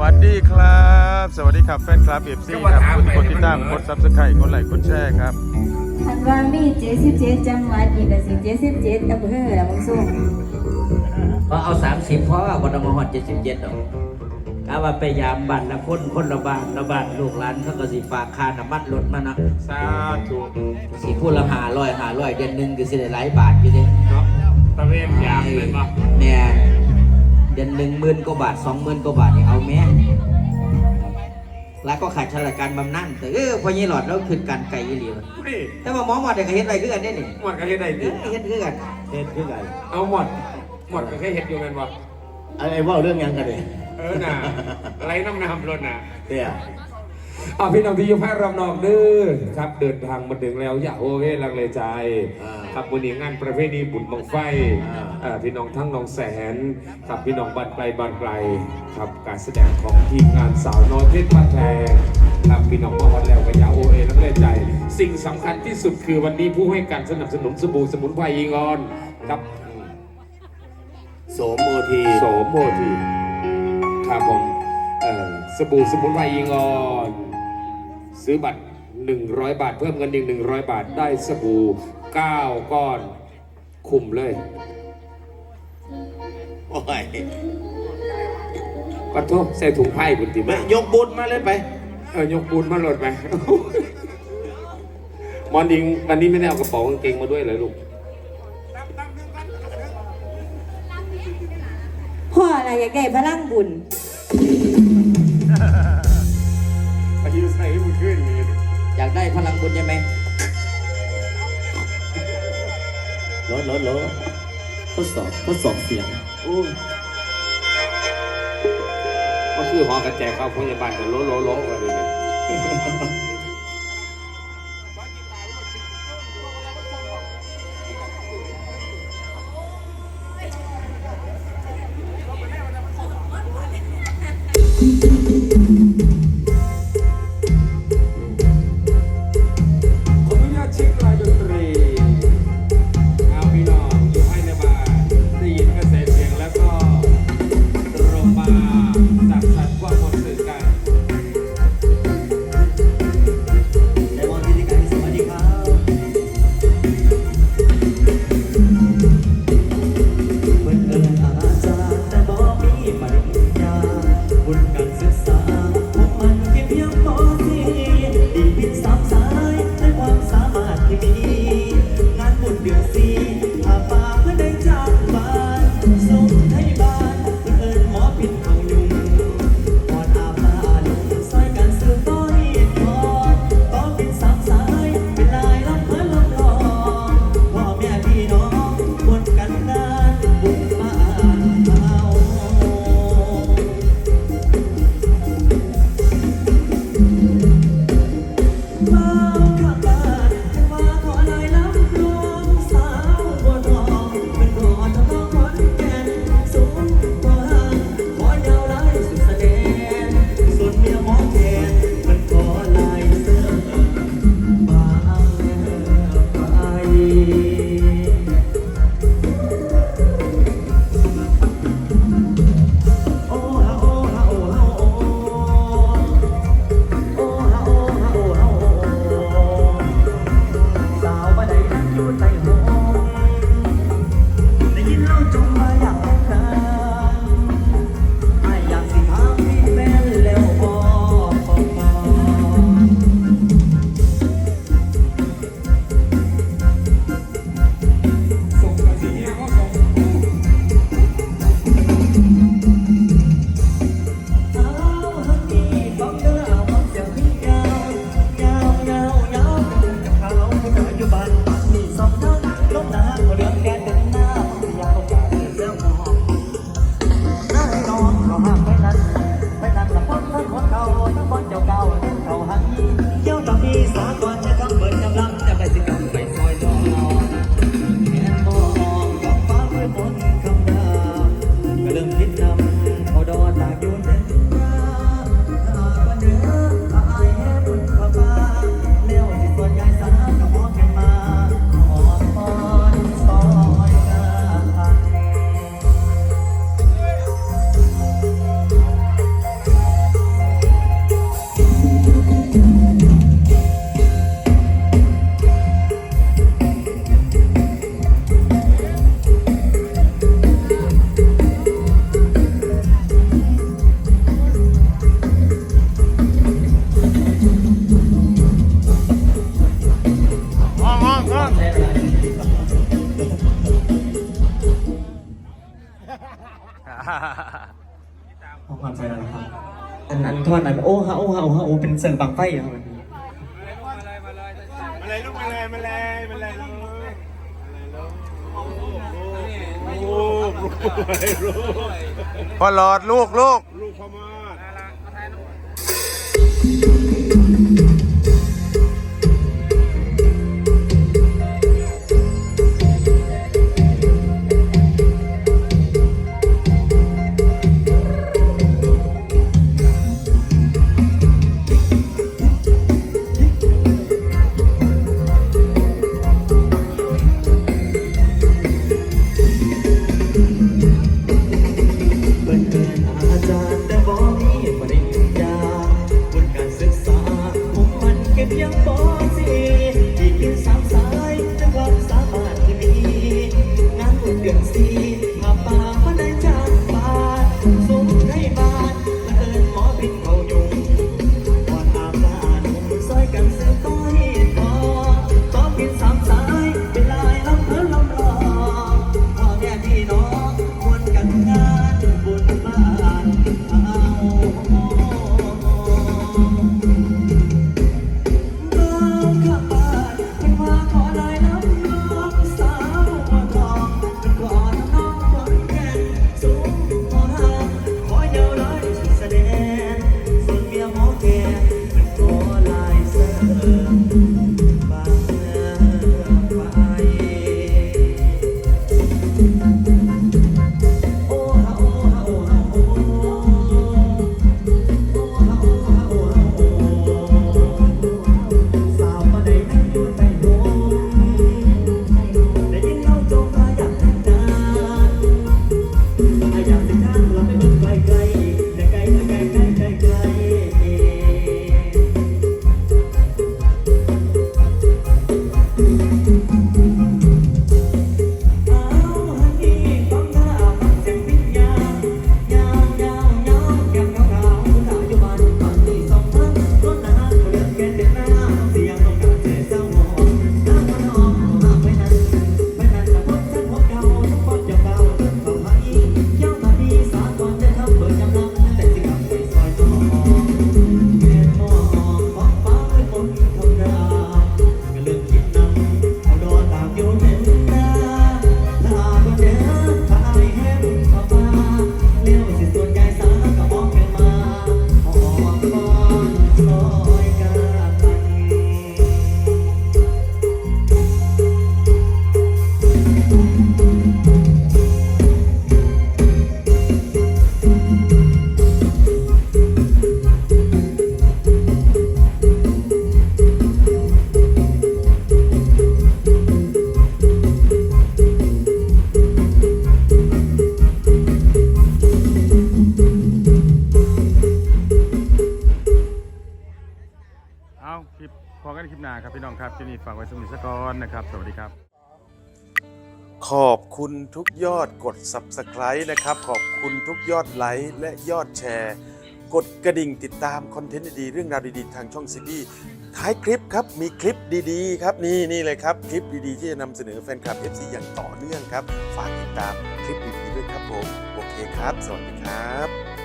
วัสดีครับ สวัสดีครับแฟนคลับเอฟซีครับคุณกดติดตามกดซับสไครต์กดไลค์กดแชร์ครับทันว่ามีเจ็ดสิบเจ็ดจังหวัดอีกก็สิเจ็ดสิบเจ็ดอำเภอละมึงส่งพอเอาสามสิบเพราะว่าบนมาหอดเจ็ดสิบเจ็ดดอกเอาว่าไปยามบัตรละคนคนละบาทละบาทลูกหลานเขาก็สิฝากค่าน้ำมันรถมานะสาธุสิพูดละหาร้อยหาร้อยเดือนหนึ่งก็สิได้หลายบาทอยู่เด้เนาะตะเวนยามเลยปะเนี่ย เดือนหนึ่งหมื่นกว่าบาทสองหมื่นกว่าบาทนี่เอาแม่แล้วก็ขาดชราการบำนาญแต่เออพอยี่หลอดแล้วคือการไก่ยี่เหลียวนี่แต่ว่าหมอหมอดเนี่ยเขาเฮ็ดอะไรคือกันได้นี่หมดก็เฮ็ดได้เอดิอเฮ็ดคือกันเฮ็ดคือกันเอาหมด หมดก็แค่เฮ็ดอยู่แม่นบ่ไอ้ไอ้เว่าเรื่องหยังกันเลยเออน่ะอะไรน้ำน้ำรถน่ะเนี่ยเอาพี่น้องที่อยู่ภาครอบนอกเด้อครับเดินทางมาถึงแล้วอย่าโอเวลังเลใจ อ่า ครับวันนี้งานประเพณีบุญบังไฟอ่าเอ่อพี่น้องทั้งน้องแสนครับพี่น้องบ้านไกลบ้านไกลครับการแสดงของทีมงานสาวน้อยเพชรบ้านแพงครับพี่น้องมาวันแล้วก็อย่าโอเอลังเลใจ สิ่งสำคัญที่สุดคือวันนี้ผู้ให้การสนับสนุนสบู่สมุนไพรยิงออนครับโสมโอที โสมโมทีครับผมเอ่อสบู่สมุนไพรยิงออน ซื้อบัตร 100 บาท เพิ่มเงินอีก100 บาทได้สบู่9ก้อน คุมเลย โอ้ยปัดโทษใส่ถุงไพ่บุญติไม่มายกบุญมาเลยไป เออยกปูนมาโหลดไป มอนดิงวันนี้ไม่ได้เอากระเป๋ากางเกงมาด้วยเหรอลูก พ่ออะไรอยากได้พลังบุญ อยากได้พลังบุญใช่ไหมรถรถรถทดสอบทดสอบเสียงอู้ก็คือหอกระแจเข้าพยาบาลแต่โลโลโลกันเลย your body. ท่อนนั้นโอ้ฮะโอ้ฮะโอ้ฮะโอ้เป็นเสิร์บังไฟอย่างนั้นพอหลอดลูกลูกลูกพอมา ลิปนาครับพี่น้องครับที่นี่ฝากไว้สมิสกอนนะครับ สวัสดีครับ ขอบคุณทุกยอดกด Subscribe นะครับ ขอบคุณทุกยอดไลค์และยอดแชร์ กดกระดิ่งติดตามคอนเทนต์ดีๆเรื่องราวดีๆทางช่องซีบีท้ายคลิปครับมีคลิปดีๆ ครับนี่นี่เลยครับคลิปดีๆ ที่จะนำเสนอแฟนคลับ FC อย่างต่อเนื่องครับ ฝากติดตามคลิปดีๆด้วยครับผมโอเคครับ สวัสดีครับ